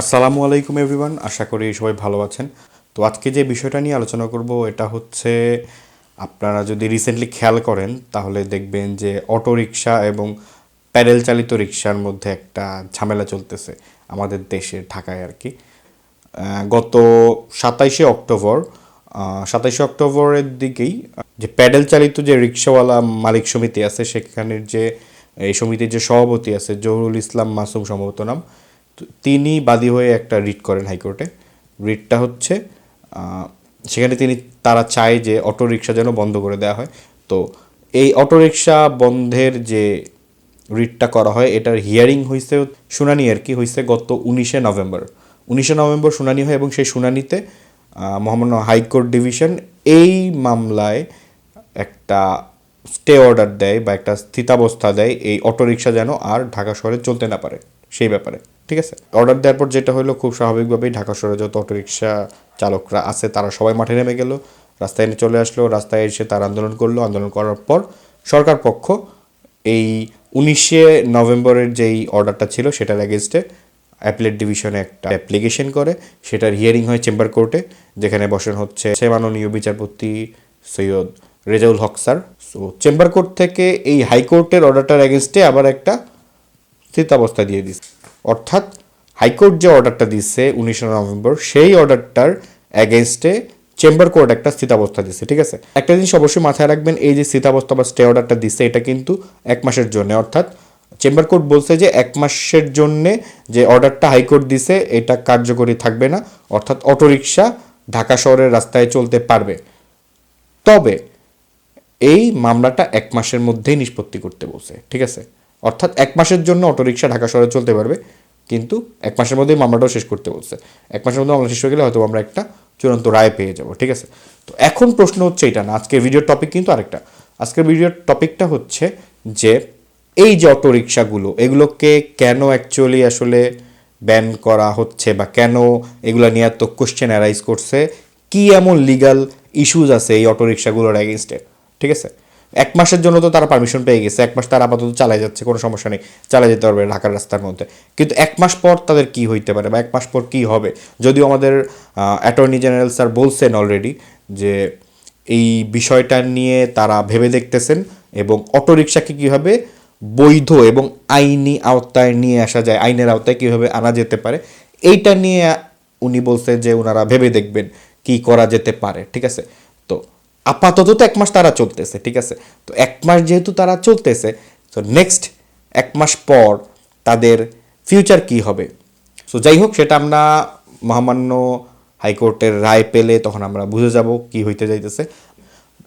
আসসালামু আলাইকুম এভরিওয়ান, আশা করি সবাই ভালো আছেন। তো আজকে যে বিষয়টা নিয়ে আলোচনা করব, এটা হচ্ছে আপনারা যদি রিসেন্টলি খেয়াল করেন, তাহলে দেখবেন যে অটো রিক্সা এবং প্যাডেল চালিত রিক্সার মধ্যে একটা ঝামেলা চলতেছে আমাদের দেশে, ঢাকায় আর কি। গত সাতাইশে অক্টোবর সাতাইশে অক্টোবরের দিকেই যে প্যাডেল চালিত যে রিক্সাওয়ালা মালিক সমিতি আছে, সেখানের যে, এই সমিতির যে সভাপতি আছে, জহুরুল ইসলাম মাসুম সম্ভবত নাম তিনি বাদী হয়ে একটা রিট করেন হাইকোর্টে। রিটটা হচ্ছে সেখানে তিনি, তারা চায় যে অটো রিক্সা যেন বন্ধ করে দেওয়া হয়। তো এই অটো রিক্সা বন্ধের যে রিটটা করা হয়, এটার হিয়ারিং হয়েছে শুনানি আর কি হয়েছে গত উনিশে নভেম্বর। উনিশে নভেম্বর শুনানি হয় এবং সেই শুনানিতে মহামান্য হাইকোর্ট ডিভিশন এই মামলায় একটা স্টে অর্ডার দেয় বা একটা স্থিতাবস্থা দেয়, এই অটোরিকশা যেন আর ঢাকা শহরে চলতে না পারে। সেই ব্যাপারে, ঠিক আছে? অর্ডার দেওয়ার পর যেটা হলো খুব স্বাভাবিকভাবেই ঢাকা শহরে যত অটোরিকশা চালকরা আছে, তারা সবাই মাঠে নেমে গেল। রাস্তায় এনে চলে আসলো, রাস্তায় এসে তারা আন্দোলন করল। আন্দোলন করার পর সরকার পক্ষ এই উনিশে নভেম্বরের যেই অর্ডারটা ছিল, সেটার এগেনস্টে অ্যাপিলেট ডিভিশনে একটা অ্যাপ্লিকেশন করে। সেটার হিয়ারিং হয় চেম্বার কোর্টে যেখানে বসেন হচ্ছে সে মাননীয় বিচারপতি Syed Rezaul Haque sir. So chamber court থেকে এই হাইকোর্টের অর্ডারটার এগেনস্টে আবার একটা স্থিতাবস্থা দিয়ে দিচ্ছে। অর্থাৎ হাইকোর্ট যে অর্ডারটা দিচ্ছে উনিশে নভেম্বর, সেই অর্ডারটার অ্যাগেনস্টে চেম্বার কোর্ট একটা স্থিতাবস্থা দিচ্ছে, ঠিক আছে? একটা জিনিস অবশ্যই মাথায় রাখবেন, এই যে স্থিতাবস্থা বা স্টে অর্ডারটা দিচ্ছে, এটা কিন্তু এক মাসের জন্য। অর্থাৎ চেম্বার কোর্ট বলছে যে এক মাসের জন্যে যে অর্ডারটা হাইকোর্ট দিছে, এটা কার্যকরী থাকবে না। অর্থাৎ অটোরিকশা ঢাকা শহরের রাস্তায় চলতে পারবে। তবে এই মামলাটা এক মাসের মধ্যেই নিষ্পত্তি করতে বলছে, ঠিক আছে? অর্থাৎ এক মাসের জন্য অটোরিকশা ঢাকা শহরে চলতে পারবে, কিন্তু এক মাসের মধ্যেই মামলাটাও শেষ করতে বলছে। এক মাসের মধ্যে মামলা শেষ হয়ে গেলে হয়তো আমরা একটা চূড়ান্ত রায় পেয়ে যাব, ঠিক আছে? তো এখন প্রশ্ন হচ্ছে এটা না, আজকের ভিডিওর টপিক কিন্তু আরেকটা। আজকের ভিডিওর টপিকটা হচ্ছে যে, এই যে অটোরিকশাগুলো, এগুলোকে কেন অ্যাকচুয়ালি আসলে ব্যান করা হচ্ছে বা কেন এগুলো নিয়ে এত কোশ্চেন অ্যারাইজ করছে, কি এমন লিগাল ইস্যুজ আছে এই অটোরিকশাগুলোর অ্যাগেনস্টে ঠিক আছে? এক মাসের জন্য তো তারা পারমিশন পেয়ে গেছে, এক মাস তারা আপাতত চালাই যাচ্ছে, কোনো সমস্যা নেই চালাই যেতে পারবে ঢাকার রাস্তার মধ্যে। কিন্তু এক মাস পর তাদের কি হইতে পারে বা এক মাস পর কি হবে? যদিও আমাদের অ্যাটর্নি জেনারেল স্যার বলছেন অলরেডি যে এই বিষয়টা নিয়ে তারা ভেবে দেখতেছেন এবং অটোরিকশাকে কীভাবে বৈধ এবং আইনি আওতায় নিয়ে আসা যায়, আইনের আওতায় কীভাবে আনা যেতে পারে, এইটা নিয়ে উনি বলছেন যে ওনারা ভেবে দেখবেন কি করা যেতে পারে, ঠিক আছে? তো আপাতত তো এক মাস তারা চলতেছে, ঠিক আছে? তো এক মাস যেহেতু তারা চলতেছে, তো নেক্সট এক মাস পর তাদের ফিউচার কি হবে? সো যাই হোক, সেটা আমরা মহামান্য হাইকোর্টের রায় পেলে তখন আমরা বুঝে যাব কি হইতে যাইতেছে।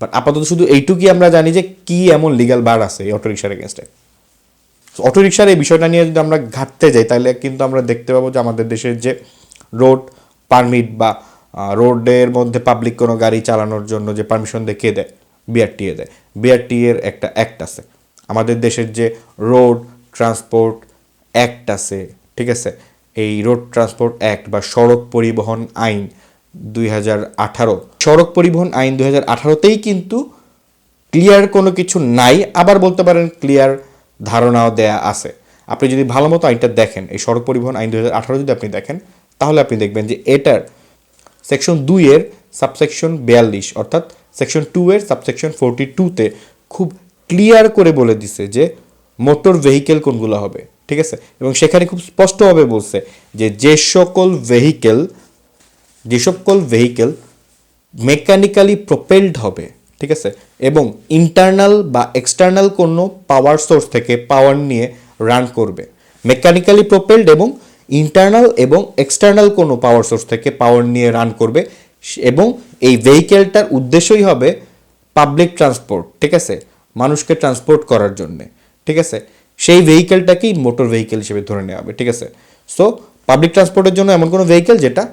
বাট আপাতত শুধু এইটুকুই আমরা জানি যে কি এমন লিগাল বার আছে এই অটোরিকশার এগেনস্টে অটোরিকশার এই বিষয়টা নিয়ে যদি আমরা ঘাটতে যাই, তাহলে কিন্তু আমরা দেখতে পাবো যে আমাদের দেশের যে রোড পারমিট বা রোডের মধ্যে পাবলিক কোনো গাড়ি চালানোর জন্য যে পারমিশন দেয়, কে দেয়? বিআরটিএ দেয়। বিআরটিএর একটা অ্যাক্ট আছে। আমাদের দেশের যে রোড ট্রান্সপোর্ট অ্যাক্ট আছে, ঠিক আছে? এই রোড ট্রান্সপোর্ট অ্যাক্ট বা সড়ক পরিবহন আইন দুই হাজার আঠারো, সড়ক পরিবহন আইন দুই হাজার কিন্তু ক্লিয়ার কোনো কিছু নাই, আবার বলতে পারেন ক্লিয়ার ধারণাও দেয়া আছে। আপনি যদি ভালো মতো আইনটা দেখেন, এই সড়ক পরিবহন আইন দু হাজার যদি আপনি দেখেন, তাহলে আপনি দেখবেন যে এটার সেকশন দুইয়ের সাবসেকশন বিয়াল্লিশ, অর্থাৎ সেকশন টু এর সাবসেকশন ফোরটি টুতে খুব ক্লিয়ার করে বলে দিছে যে মোটর ভেহিকেল কোনগুলো হবে, ঠিক আছে? এবং সেখানে খুব স্পষ্টভাবে বলছে যে যে সকল ভেহিকেল, যে সকল ভেহিকেল মেকানিক্যালি প্রপেলড হবে, ঠিক আছে? এবং ইন্টারনাল বা এক্সটার্নাল কোনো পাওয়ার সোর্স থেকে পাওয়ার নিয়ে রান করবে। মেকানিক্যালি প্রপেলড এবং ইন্টারনাল এবং এক্সটার্নাল কোনো পাওয়ার সোর্স থেকে পাওয়ার নিয়ে রান করবে, এবং এই ভেহিকেলটার উদ্দেশ্যই হবে পাবলিক ট্রান্সপোর্ট ঠিক আছে? মানুষকে ট্রান্সপোর্ট করার জন্যে, ঠিক আছে? সেই ভেহিকেলটাকেই মোটর ভেহিকেল হিসেবে ধরে নেওয়া হবে, ঠিক আছে? সো পাবলিক ট্রান্সপোর্টের জন্য এমন কোনো ভেহিকেল যেটা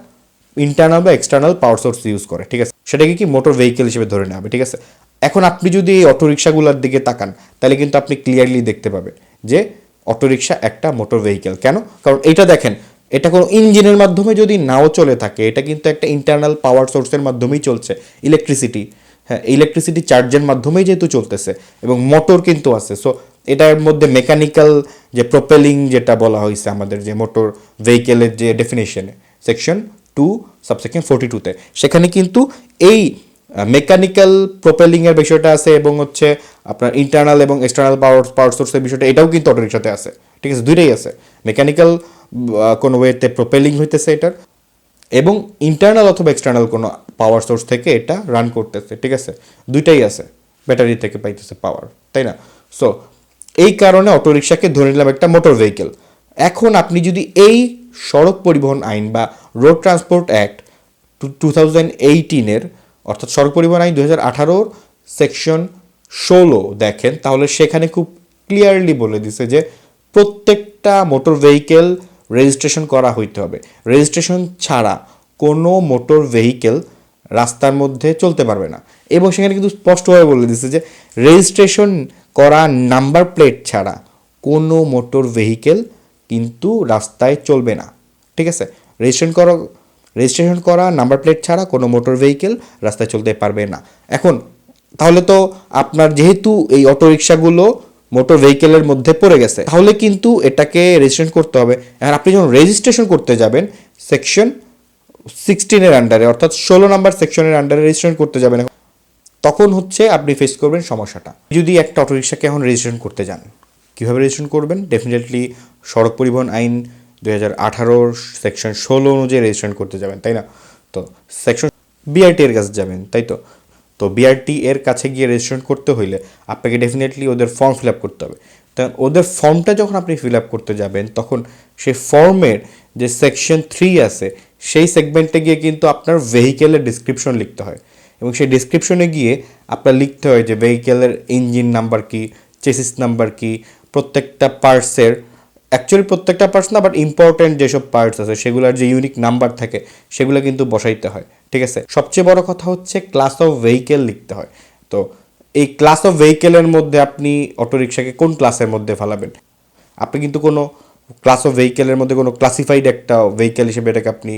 ইন্টারনাল বা এক্সটার্নাল পাওয়ার সোর্স ইউজ করে, ঠিক আছে? সেটাকে কি মোটর ভেহিকেল হিসেবে ধরে নেওয়া হবে, ঠিক আছে? এখন আপনি যদি এই অটোরিকশাগুলোর দিকে তাকান, তাহলে কিন্তু আপনি ক্লিয়ারলি দেখতে পাবেন যে অটোরিকশা, একটা মোটর ভেহিকেল কেন? কারণ এটা দেখেন, এটা কোনো ইঞ্জিনের মাধ্যমে যদি নাও চলে থাকে, এটা কিন্তু একটা ইন্টারনাল পাওয়ার সোর্সের মাধ্যমেই চলছে। ইলেকট্রিসিটি হ্যাঁ ইলেকট্রিসিটি চার্জের মাধ্যমেই যেহেতু চলতেছে, এবং মোটর কিন্তু আছে। সো এটার মধ্যে মেকানিক্যাল যে প্রোপেলিং যেটা বলা হয়েছে আমাদের যে মোটর ভেহিকেলের যে ডেফিনেশনে সেকশন টু সাবসেকশন ফোর্টি টুতে সেখানে কিন্তু এই মেকানিক্যাল প্রোপেলিংয়ের বিষয়টা আছে এবং হচ্ছে আপনার ইন্টারনাল এবং এক্সটার্নাল পাওয়ার পাওয়ার সোর্সের বিষয়টা, এটাও কিন্তু অটোরিক্সাতে আছে। ঠিক আছে, দুইটাই আছে। মেকানিক্যাল কোনো ওয়েতে প্রোপেলিং হইতেছে এটার এবং ইন্টারনাল অথবা এক্সটার্নাল কোনো পাওয়ার সোর্স থেকে এটা রান করতেছে। ঠিক আছে, দুইটাই আছে, ব্যাটারি থেকে পাইতেছে পাওয়ার তাই না? সো এই কারণে অটোরিকশাকে ধরে নিলাম একটা মোটর ভেহিকেল এখন আপনি যদি এই সড়ক পরিবহন আইন বা road transport act two thousand এইটিনের অর্থাৎ সড়ক পরিবহন আইন দু হাজার সেকশন ষোলো দেখেন, তাহলে সেখানে খুব ক্লিয়ারলি বলে দিছে যে প্রত্যেকটা মোটর ভেহিকেল রেজিস্ট্রেশন করা হইতে হবে। রেজিস্ট্রেশন ছাড়া কোনো মোটর ভেহিকেল রাস্তার মধ্যে চলতে পারবে না। এবং সেখানে কিন্তু স্পষ্টভাবে বলে দিচ্ছে যে রেজিস্ট্রেশন করা নাম্বার প্লেট ছাড়া কোনো মোটর ভেহিকেল কিন্তু রাস্তায় চলবে না। ঠিক আছে? রেজিস্ট্রেশন করা রেজিস্ট্রেশন করা, নাম্বার প্লেট ছাড়া, কোনো মোটর ভেহিকেল রাস্তায় চলতে পারবে না। এখন, তাহলে তো আপনার যেহেতু এই অটোরিকশাগুলো মোটর ভেহিকেলের মধ্যে পড়ে গেছে, তাহলে কিন্তু এটাকে রেজিস্ট্রেশন করতে হবে। আর আপনি যখন রেজিস্ট্রেশন করতে যাবেন সেকশন সিক্সটিনের আন্ডারে অর্থাৎ ষোলো নাম্বার সেকশনের আন্ডারে রেজিস্ট্রেশন করতে যাবেন, তখন হচ্ছে আপনি ফেস করবেন সমস্যাটা। যদি একটা অটোরিকশাকে এখন রেজিস্ট্রেশন করতে যান, কীভাবে রেজিস্ট্রেশন করবেন? ডেফিনেটলি সড়ক পরিবহন আইন দুই হাজার আঠারোর সেকশন ষোলো অনুযায়ী রেজিস্ট্রেশন করতে যাবেন, তাই না? তো সেকশন বিআরটি এর কাছে যাবেন, তাই তো? তো বিআরটি এর কাছে গিয়ে রেজিস্ট্রেশন করতে হইলে আপনাকে ডেফিনেটলি ওদের ফর্ম ফিল আপ করতে হবে। তা ওদের ফর্মটা যখন আপনি ফিল আপ করতে যাবেন, তখন সেই ফর্মের যে সেকশন থ্রি আছে, সেই সেগমেন্টে গিয়ে কিন্তু আপনার ভেহিকেলের ডিসক্রিপশন লিখতে হয়। এবং সেই ডিসক্রিপশনে গিয়ে আপনার লিখতে হয় যে ভেহিকেলের ইঞ্জিন নাম্বার কি চেসিস নাম্বার কি, প্রত্যেকটা পার্টসের অ্যাকচুয়ালি প্রত্যেকটা পার্টস না বাট ইম্পর্টেন্ট যেসব পার্টস আছে, সেগুলোর যে ইউনিক নাম্বার থাকে, সেগুলো কিন্তু বসাইতে হয়, ঠিক আছে? সবচেয়ে বড় কথা হচ্ছে ক্লাস অফ ভেহিকেল লিখতে হয়। তো এই ক্লাস অফ ভেহিকেলের মধ্যে আপনি অটোরিকশাকে কোন ক্লাসের মধ্যে ফেলাবেন? আপনি কিন্তু কোনো ক্লাস অফ ভেহিকেলের মধ্যে কোনো ক্লাসিফাইড একটা ভেহিকেল হিসেবে এটাকে আপনি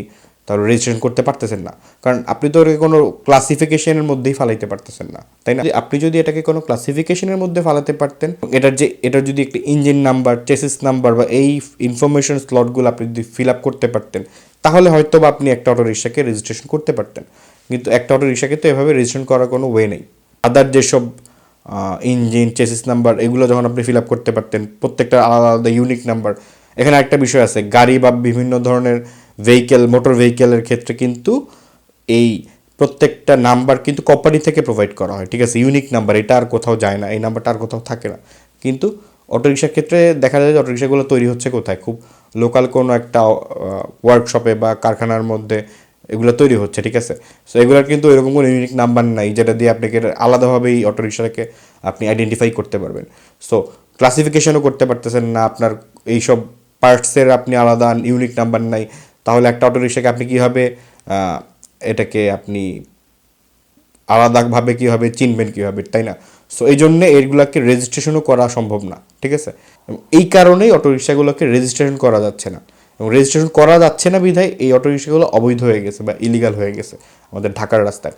তার রেজিস্ট্রেশন করতে পারতেছেন না। কারণ আপনি তো এটাকে কোনো ক্লাসিফিকেশনের মধ্যেই ফালাইতে পারতেছেন না, তাই না? আপনি যদি এটাকে কোনো ক্লাসিফিকেশনের মধ্যে ফালাতে পারতেন, এটার যে, এটার যদি একটি ইঞ্জিন নাম্বার চেসিস নাম্বার বা এই ইনফরমেশন স্লটগুলো আপনি যদি ফিল আপ করতে পারতেন, তাহলে হয়তো বা আপনি একটা অটো রিক্সাকে রেজিস্ট্রেশন করতে পারতেন। কিন্তু একটা অটো রিক্সাকে তো এভাবে রেজিস্ট্রেশন করার কোনো ওয়ে নেই। আদার যেসব ইঞ্জিন চেসিস নাম্বার এগুলো যখন আপনি ফিল আপ করতে পারতেন, প্রত্যেকটা আলাদা আলাদা ইউনিক নাম্বার এখানে একটা বিষয় আছে, গাড়ি বা বিভিন্ন ধরনের ভেহিকেল মোটর ভেহিকেলের ক্ষেত্রে কিন্তু এই প্রত্যেকটা নাম্বার কিন্তু কোম্পানি থেকে প্রোভাইড করা হয়। ঠিক আছে? ইউনিক নাম্বার এটা আর কোথাও যায় না, এই নাম্বারটা আর কোথাও থাকে না। কিন্তু অটোরিকশার ক্ষেত্রে দেখা যায় যে অটোরিকশাগুলো তৈরি হচ্ছে কোথায়? খুব লোকাল কোনো একটা ওয়ার্কশপে বা কারখানার মধ্যে এগুলো তৈরি হচ্ছে, ঠিক আছে? সো এগুলোর কিন্তু এরকম কোনো ইউনিক নাম্বার নাই, যেটা দিয়ে আপনাকে আলাদাভাবে এই অটোরিকশাকে আপনি আইডেন্টিফাই করতে পারবেন। সো ক্লাসিফিকেশনও করতে পারতেছেন না, আপনার এইসব পার্টসের আপনি আলাদা ইউনিক নাম্বার নাই। তাহলে একটা অটোরিকশাকে আপনি কীভাবে এটাকে আপনি আলাদাভাবে কীভাবে চিনবেন কীভাবে, তাই না? সো এই জন্যে এগুলোকে রেজিস্ট্রেশনও করা সম্ভব না, ঠিক আছে? এই কারণেই অটোরিকশাগুলোকে রেজিস্ট্রেশন করা যাচ্ছে না। এবং রেজিস্ট্রেশন করা যাচ্ছে না বিধায় এই অটোরিকশাগুলো অবৈধ হয়ে গেছে বা ইলিগাল হয়ে গেছে আমাদের ঢাকার রাস্তায়।